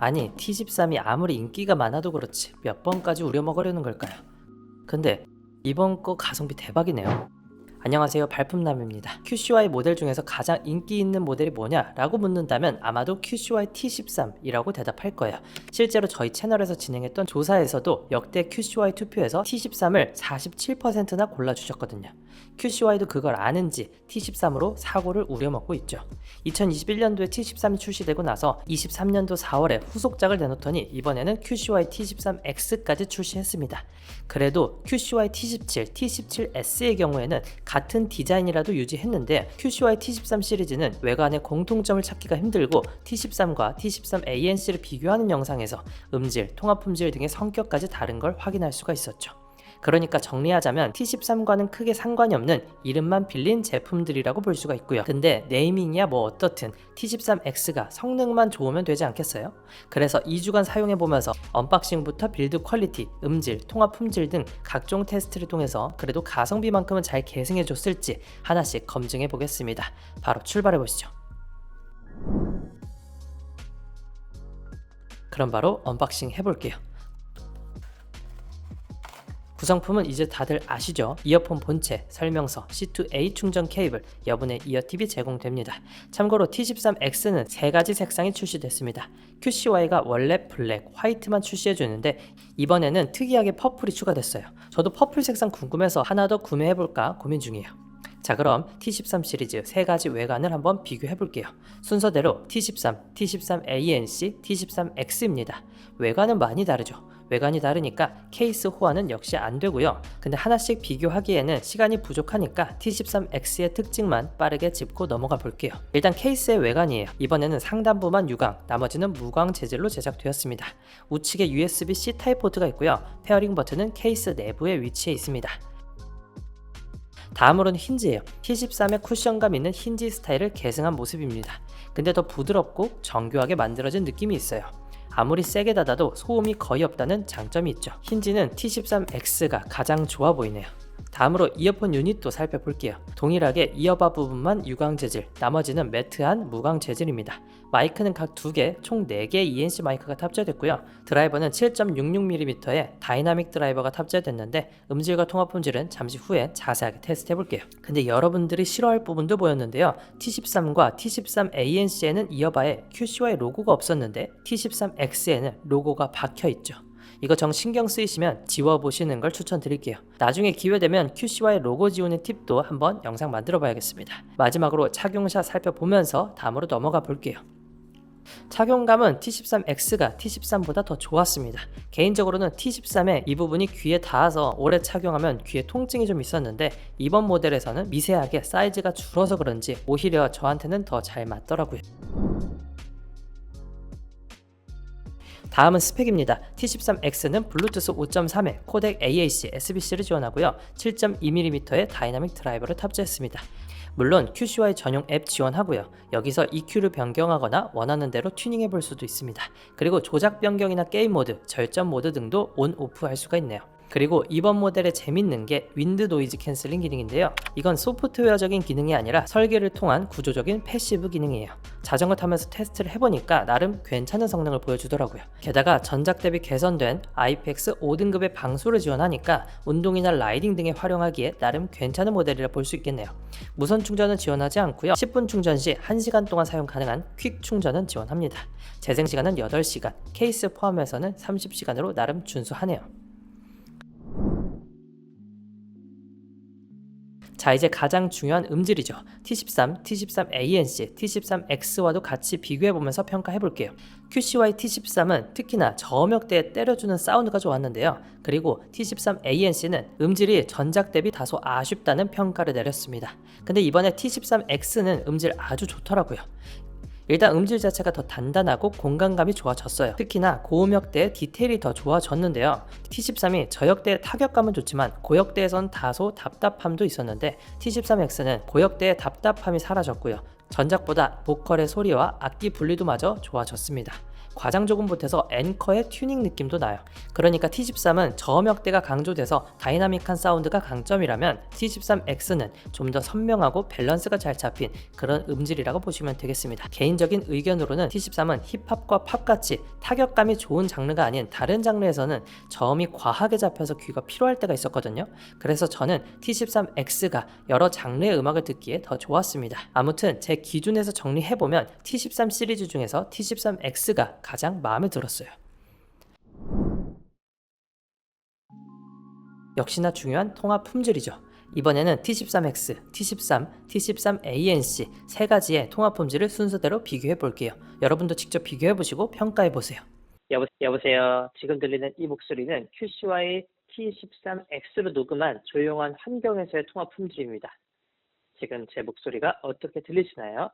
아니 T13이 아무리 인기가 많아도 그렇지 몇 번까지 우려먹으려는 걸까요? 근데 이번 거 가성비 대박이네요. 안녕하세요 발품남입니다. QCY 모델 중에서 가장 인기 있는 모델이 뭐냐 라고 묻는다면 아마도 QCY T13이라고 대답할 거예요. 실제로 저희 채널에서 진행했던 조사에서도 역대 QCY 투표에서 T13을 47%나 골라주셨거든요. QCY도 그걸 아는지 T13으로 사고를 우려먹고 있죠. 2021년도에 T13이 출시되고 나서 23년도 4월에 후속작을 내놓더니 이번에는 QCY T13X까지 출시했습니다. 그래도 QCY T17, T17S의 경우에는 같은 디자인이라도 유지했는데 QCY T13 시리즈는 외관의 공통점을 찾기가 힘들고 T13과 T13ANC를 비교하는 영상에서 음질, 통합 품질 등의 성격까지 다른 걸 확인할 수가 있었죠. 그러니까 정리하자면 T13과는 크게 상관이 없는 이름만 빌린 제품들이라고 볼 수가 있고요. 근데 네이밍이야 뭐 어떻든 T13X가 성능만 좋으면 되지 않겠어요? 그래서 2주간 사용해 보면서 언박싱부터 빌드 퀄리티, 음질, 통합 품질 등 각종 테스트를 통해서 그래도 가성비만큼은 잘 계승해 줬을지 하나씩 검증해 보겠습니다. 바로 출발해 보시죠. 그럼 바로 언박싱 해볼게요. 구성품은 이제 다들 아시죠? 이어폰 본체, 설명서, C2A 충전 케이블, 여분의 이어 팁이 제공됩니다. 참고로 T13X는 세 가지 색상이 출시됐습니다. QCY가 원래 블랙, 화이트만 출시해주는데 이번에는 특이하게 퍼플이 추가됐어요. 저도 퍼플 색상 궁금해서 하나 더 구매해볼까 고민 중이에요. 자 그럼 T13 시리즈 세 가지 외관을 한번 비교해 볼게요. 순서대로 T13, T13ANC, T13X입니다. 외관은 많이 다르죠. 외관이 다르니까 케이스 호환은 역시 안 되고요. 근데 하나씩 비교하기에는 시간이 부족하니까 T13X의 특징만 빠르게 짚고 넘어가 볼게요. 일단 케이스의 외관이에요. 이번에는 상단부만 유광, 나머지는 무광 재질로 제작되었습니다. 우측에 USB-C 타입 포트가 있고요. 페어링 버튼은 케이스 내부에 위치해 있습니다. 다음으로는 힌지예요. T13의 쿠션감 있는 힌지 스타일을 계승한 모습입니다. 근데 더 부드럽고 정교하게 만들어진 느낌이 있어요. 아무리 세게 닫아도 소음이 거의 없다는 장점이 있죠. 힌지는 T13X가 가장 좋아 보이네요. 다음으로 이어폰 유닛도 살펴볼게요. 동일하게 이어바 부분만 유광 재질, 나머지는 매트한 무광 재질입니다. 마이크는 각 2개, 총 4개의 ENC 마이크가 탑재됐고요. 드라이버는 7.66mm의 다이나믹 드라이버가 탑재됐는데 음질과 통합 품질은 잠시 후에 자세하게 테스트 해볼게요. 근데 여러분들이 싫어할 부분도 보였는데요. T13과 T13ANC에는 이어바에 QCY 로고가 없었는데 T13X에는 로고가 박혀 있죠. 이거 정 신경 쓰이시면 지워보시는 걸 추천드릴게요. 나중에 기회되면 QCY 로고 지우는 팁도 한번 영상 만들어 봐야겠습니다. 마지막으로 착용샷 살펴보면서 다음으로 넘어가 볼게요. 착용감은 T13X가 T13보다 더 좋았습니다. 개인적으로는 T13의 이 부분이 귀에 닿아서 오래 착용하면 귀에 통증이 좀 있었는데 이번 모델에서는 미세하게 사이즈가 줄어서 그런지 오히려 저한테는 더 잘 맞더라고요. 다음은 스펙입니다. T13X는 블루투스 5.3에 코덱 AAC, SBC를 지원하고요. 7.2mm의 다이나믹 드라이버를 탑재했습니다. 물론 QCY 전용 앱 지원하고요. 여기서 EQ를 변경하거나 원하는 대로 튜닝해 볼 수도 있습니다. 그리고 조작 변경이나 게임 모드, 절전 모드 등도 온 오프 할 수가 있네요. 그리고 이번 모델의 재밌는 게 윈드 노이즈 캔슬링 기능인데요. 이건 소프트웨어적인 기능이 아니라 설계를 통한 구조적인 패시브 기능이에요. 자전거 타면서 테스트를 해보니까 나름 괜찮은 성능을 보여주더라고요. 게다가 전작 대비 개선된 IPX 5등급의 방수를 지원하니까 운동이나 라이딩 등에 활용하기에 나름 괜찮은 모델이라 볼 수 있겠네요. 무선 충전은 지원하지 않고요. 10분 충전 시 1시간 동안 사용 가능한 퀵 충전은 지원합니다. 재생 시간은 8시간, 케이스 포함해서는 30시간으로 나름 준수하네요. 자 이제 가장 중요한 음질이죠. T13, T13ANC, T13X와도 같이 비교해보면서 평가해볼게요. QCY T13은 특히나 저음역대에 때려주는 사운드가 좋았는데요. 그리고 T13ANC는 음질이 전작 대비 다소 아쉽다는 평가를 내렸습니다. 근데 이번에 T13X는 음질 아주 좋더라고요. 일단 음질 자체가 더 단단하고 공간감이 좋아졌어요. 특히나 고음역대의 디테일이 더 좋아졌는데요. T13이 저역대의 타격감은 좋지만 고역대에선 다소 답답함도 있었는데 T13X는 고역대의 답답함이 사라졌고요. 전작보다 보컬의 소리와 악기 분리도마저 좋아졌습니다. 과장 조금 보태서 앵커의 튜닝 느낌도 나요. 그러니까 T13은 저음역대가 강조돼서 다이나믹한 사운드가 강점이라면 T13X는 좀 더 선명하고 밸런스가 잘 잡힌 그런 음질이라고 보시면 되겠습니다. 개인적인 의견으로는 T13은 힙합과 팝같이 타격감이 좋은 장르가 아닌 다른 장르에서는 저음이 과하게 잡혀서 귀가 피로할 때가 있었거든요. 그래서 저는 T13X가 여러 장르의 음악을 듣기에 더 좋았습니다. 아무튼 제 기준에서 정리해보면 T13 시리즈 중에서 T13X가 가장 마음에 들었어요. 역시나 중요한 통합 품질이죠. 이번에는 T13X, T13, T13ANC 세 가지의 통합 품질을 순서대로 비교해 볼게요. 여러분도 직접 비교해 보시고 평가해 보세요. 여보, 여보세요. 지금 들리는 이 목소리는 QCY T13X로 녹음한 조용한 환경에서의 통합 품질입니다. 지금 제 목소리가 어떻게 들리시나요?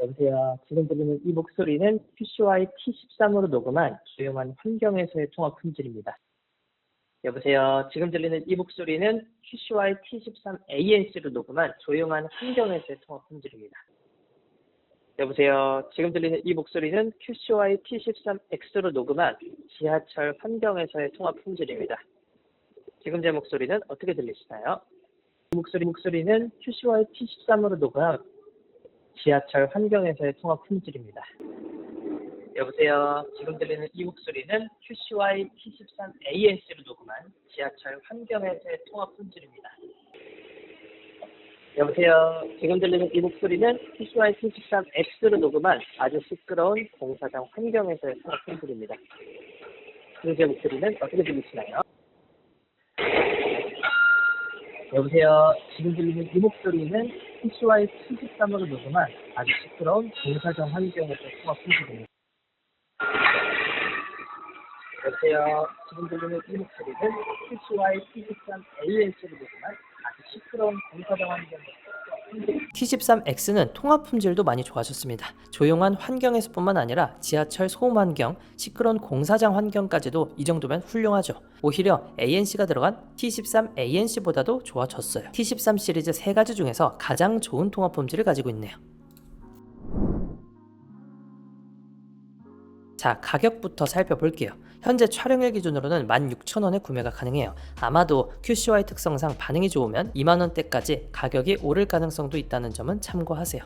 여보세요. 지금 들리는 이 목소리는 QCY T13으로 녹음한 조용한 환경에서의 통합 품질입니다. 여보세요. 지금 들리는 이 목소리는 QCY T13ANC로 녹음한 조용한 환경에서의 통합 품질입니다. 여보세요. 지금 들리는 이 목소리는 QCY T13X로 녹음한 지하철 환경에서의 통합 품질입니다. 지금 제 목소리는 어떻게 들리시나요? 이 목소리 목소리는 QCY T13으로 녹음한 지하철 환경에서의 통합 품질입니다. 여보세요. 지금 들리는 이 목소리는 QCY T13ANC로 녹음한 지하철 환경에서의 통합 품질입니다. 여보세요. 지금 들리는 이 목소리는 QCY T13X로 녹음한 아주 시끄러운 공사장 환경에서의 통합 품질입니다. 지금 제 목소리는 어떻게 들리시나요? 여보세요. 지금 들리는 이 목소리는 QCY T13으로 녹음한 아주 시끄러운 공사장 환경에서의 통합 품질입니다. 여보세요. 지금 들리는 이 목소리는 QCY T13ANC로 녹음한 아주 시끄러운 공사장 환경에서 T13X는 통합 품질도 많이 좋아졌습니다. 조용한 환경에서뿐만 아니라 지하철 소음 환경, 시끄러운 공사장 환경까지도 이 정도면 훌륭하죠. 오히려 ANC가 들어간 T13ANC보다도 좋아졌어요. T13 시리즈 세 가지 중에서 가장 좋은 통합 품질을 가지고 있네요. 자, 가격부터 살펴볼게요. 현재 촬영일 기준으로는 16,000원에 구매가 가능해요. 아마도 QCY 특성상 반응이 좋으면 2만원대까지 가격이 오를 가능성도 있다는 점은 참고하세요.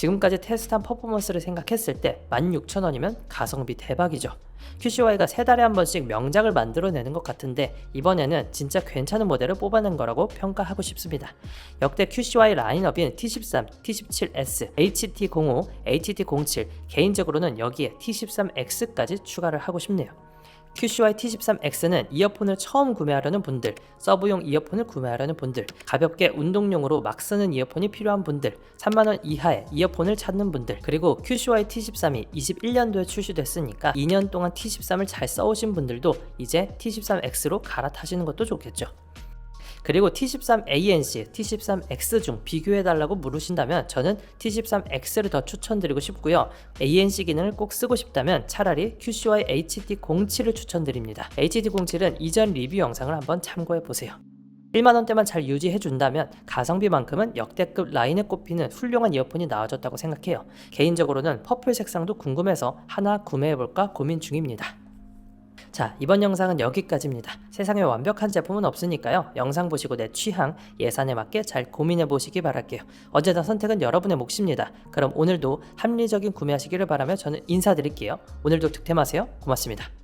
지금까지 테스트한 퍼포먼스를 생각했을 때 16,000원이면 가성비 대박이죠. QCY가 세 달에 한 번씩 명작을 만들어내는 것 같은데 이번에는 진짜 괜찮은 모델을 뽑아낸 거라고 평가하고 싶습니다. 역대 QCY 라인업인 T13, T17S, HT05, HT07 개인적으로는 여기에 T13X까지 추가를 하고 싶네요. QCY T13X는 이어폰을 처음 구매하려는 분들, 서브용 이어폰을 구매하려는 분들, 가볍게 운동용으로 막 쓰는 이어폰이 필요한 분들, 3만원 이하의 이어폰을 찾는 분들, 그리고 QCY T13이 21년도에 출시됐으니까 2년 동안 T13을 잘 써오신 분들도 이제 T13X로 갈아타시는 것도 좋겠죠. 그리고 T13ANC, T13X 중 비교해달라고 물으신다면 저는 T13X를 더 추천드리고 싶고요. ANC 기능을 꼭 쓰고 싶다면 차라리 QCY HD07을 추천드립니다. HD07은 이전 리뷰 영상을 한번 참고해보세요. 1만원대만 잘 유지해준다면 가성비만큼은 역대급 라인에 꼽히는 훌륭한 이어폰이 나와줬다고 생각해요. 개인적으로는 퍼플 색상도 궁금해서 하나 구매해볼까 고민 중입니다. 자, 이번 영상은 여기까지입니다. 세상에 완벽한 제품은 없으니까요. 영상 보시고 내 취향, 예산에 맞게 잘 고민해 보시기 바랄게요. 언제나 선택은 여러분의 몫입니다. 그럼 오늘도 합리적인 구매하시기를 바라며 저는 인사드릴게요. 오늘도 득템하세요. 고맙습니다.